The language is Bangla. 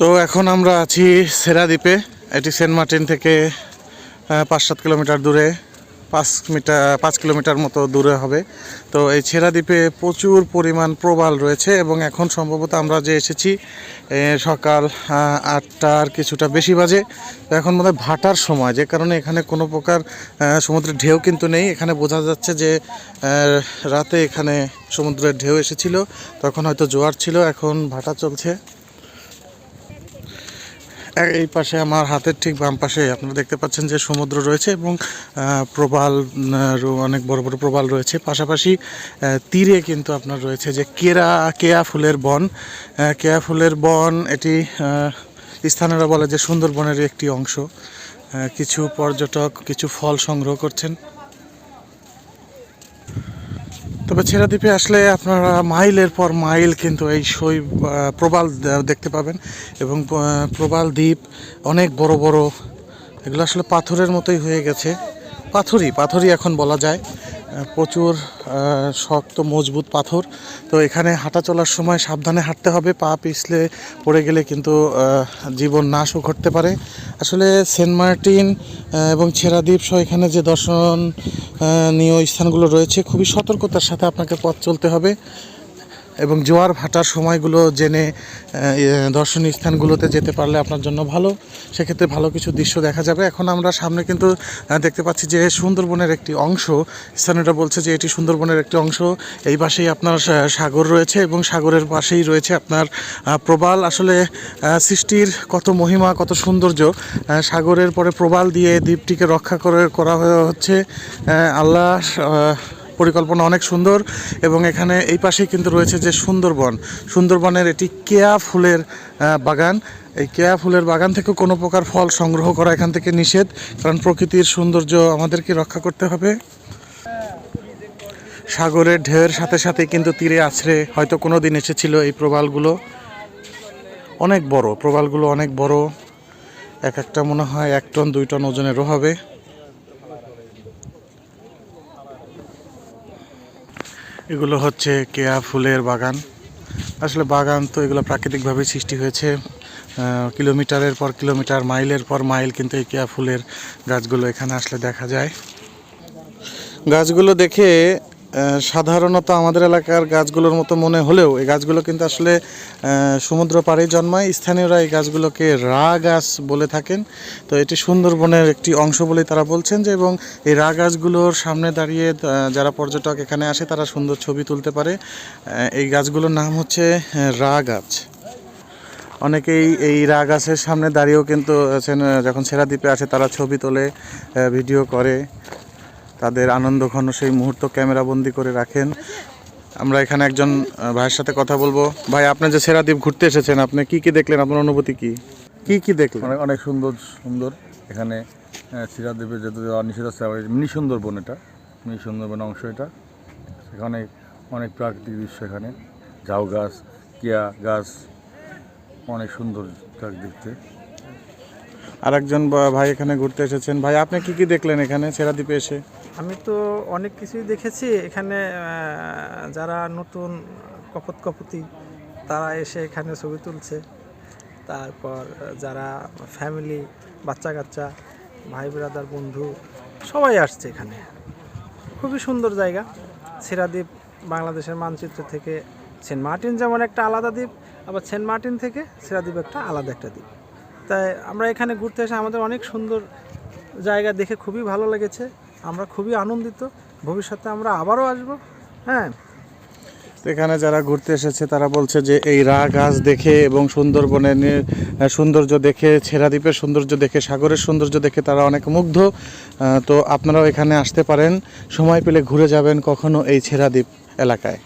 তো এখন আমরা আছি সেরাদ্বীপে, এটি সেন্ট মার্টিন থেকে পাঁচ সাত কিলোমিটার দূরে, পাঁচ মিটার পাঁচ কিলোমিটার মতো দূরে হবে। তো এই ছেড়াদ্বীপে প্রচুর পরিমাণ প্রবাল রয়েছে এবং এখন সম্ভবত আমরা যে এসেছি সকাল আটটার কিছুটা বেশি বাজে। তো এখন মনে ভাটার সময়, যে কারণে এখানে কোনো প্রকার সমুদ্রের ঢেউ কিন্তু নেই। এখানে বোঝা যাচ্ছে যে রাতে এখানে সমুদ্রের ঢেউ এসেছিল, তখন হয়তো জোয়ার ছিল, এখন ভাটা চলছে। এই পাশে আমার হাতের ঠিক বাম পাশে আপনারা দেখতে পাচ্ছেন যে সমুদ্র রয়েছে এবং প্রবাল অনেক বড় বড় প্রবাল রয়েছে। পাশাপাশি তীরে কিন্তু আপনার রয়েছে যে কেরা, কেয়া ফুলের বন। কেয়া ফুলের বন এটি স্থানীয়রা বলে যে সুন্দরবনের একটি অংশ। কিছু পর্যটক, কিছু ফল সংগ্রহ করছেন। তবে ছেড়া দ্বীপে আসলে আপনারা মাইলের পর মাইল কিন্তু এই শৈ প্রবাল দেখতে পাবেন এবং প্রবাল দ্বীপ অনেক বড় বড়, এগুলো আসলে পাথরের মতোই হয়ে গেছে। পাথরই পাথরই এখন বলা যায়। প্রচুর শক্ত, মজবুত পাথর। তো এখানে হাঁটা চলার সময় সাবধানে হাঁটতে হবে, পা পিছলে পড়ে গেলে কিন্তু জীবন নাশও ঘটতে পারে। আসলে সেন্ট মার্টিন এবং ছেড়াদ্বীপ সহ এখানে যে দর্শন নিয়ে স্থানগুলো রয়েছে, খুবই সতর্কতার সাথে আপনাকে পথ চলতে হবে। এবং জোয়ার ভাটার সময়গুলো জেনে দর্শনীয় স্থানগুলোতে যেতে পারলে আপনার জন্য ভালো। সেক্ষেত্রে ভালো কিছু দৃশ্য দেখা যাবে। এখন আমরা সামনে কিন্তু দেখতে পাচ্ছি যে সুন্দরবনের একটি অংশ। স্থানীয়রা বলছে যে এটি সুন্দরবনের একটি অংশ। এই পাশেই আপনার সাগর রয়েছে এবং সাগরের পাশেই রয়েছে আপনার প্রবাল। আসলে সৃষ্টির কত মহিমা, কত সৌন্দর্য সাগরের পরে প্রবাল দিয়ে দ্বীপটিকে রক্ষা করে, করা হচ্ছে। আল্লাহ পরিকল্পনা অনেক সুন্দর এবং এখানে এই পাশেই কিন্তু রয়েছে যে সুন্দরবন। সুন্দরবনের এটি কেয়া ফুলের বাগান। এই কেয়া ফুলের বাগান থেকে কোনো প্রকার ফল সংগ্রহ করা এখান থেকে নিষেধ, কারণ প্রকৃতির সৌন্দর্য আমাদেরকে রক্ষা করতে হবে। সাগরের ঢেউয়ের সাথে সাথে কিন্তু তীরে আছড়ে হয়তো কোনো দিন এসেছিল এই প্রবালগুলো। অনেক বড়, প্রবালগুলো অনেক বড়। এক একটা মনে হয় এক টন, দুই টন ওজনেরও হবে। এগুলো হচ্ছে কেয়া ফুলের বাগান। আসলে বাগান তো এগুলো প্রাকৃতিকভাবে সৃষ্টি হয়েছে। কিলোমিটারের পর কিলোমিটার, মাইলের পর মাইল কিন্তু এই কেয়া ফুলের গাছগুলো এখানে আসলে দেখা যায়। গাছগুলো দেখে সাধারণত আমাদের এলাকার গাছগুলোর মতো মনে হলেও এই গাছগুলো কিন্তু আসলে সমুদ্র পাড়েই জন্মায়। স্থানীয়রা এই গাছগুলোকে রা গাছ বলে থাকেন। তো এটি সুন্দরবনের একটি অংশ বলেই তারা বলছেন যে, এবং এই রা গাছগুলোর সামনে দাঁড়িয়ে যারা পর্যটক এখানে আসে, তারা সুন্দর ছবি তুলতে পারে। এই গাছগুলোর নাম হচ্ছে রা গাছ। অনেকেই এই রা গাছের সামনে দাঁড়িয়েও কিন্তু যখন সেরা দ্বীপে আসে, তারা ছবি তোলে ভিডিও করে। তাদের আনন্দ ঘন সেই মুহূর্ত ক্যামেরাবন্দি করে রাখেন। আমরা এখানে একজন ভাইয়ের সাথে কথা বলব। ভাই আপনি যে সেরা দ্বীপ ঘুরতে এসেছেন আপনি কি কি দেখলেন? আপনার অনুভূতি কি? কি কি দেখলেন? অনেক অনেক সুন্দর সুন্দর। এখানে সিরাদ্বীপে যেতে নিষেধ আছে মিনি সুন্দরবন এটা। মিনি সুন্দরবন অংশ এটা। সেখানে অনেক প্রাকৃতিক দৃশ্য এখানে। ঝাউ গাছ কিয়া গাছ অনেক সুন্দর দেখতে। আর একজন বা- ভাই এখানে ঘুরতে এসেছেন। ভাই আপনি কি কি দেখলেন এখানে সেরা দ্বীপে এসে? আমি তো অনেক কিছুই দেখেছি। এখানে যারা নতুন কপত কপতি তারা এসে এখানে ছবি তুলছে। তারপর যারা ফ্যামিলি বাচ্চা কাচ্চা ভাই ব্রাদার বন্ধু, সবাই আসছে এখানে। খুবই সুন্দর জায়গা। সেরাদ্বীপ বাংলাদেশের মানচিত্র থেকে সেন্ট মার্টিন যেমন একটা আলাদা দ্বীপ, আবার সেন্ট মার্টিন থেকে সেরাদ্বীপ একটা আলাদা একটা দ্বীপ। তাই আমরা এখানে ঘুরতে এসে আমাদের অনেক সুন্দর জায়গা দেখে খুবই ভালো লেগেছে। আমরা খুবই আনন্দিত। ভবিষ্যতে আমরা আবারও আসব। হ্যাঁ। এখানে যারা ঘুরতে এসেছে, তারা বলছে যে এই রা গাছ দেখে এবং সুন্দরবনের সৌন্দর্য দেখে ছেড়াদ্বীপের সৌন্দর্য দেখে, সাগরের সৌন্দর্য দেখে তারা অনেক মুগ্ধ। তো আপনারাও এখানে আসতে পারেন। সময় পেলে ঘুরে যাবেন কখনো এই ছেড়াদ্বীপ এলাকায়।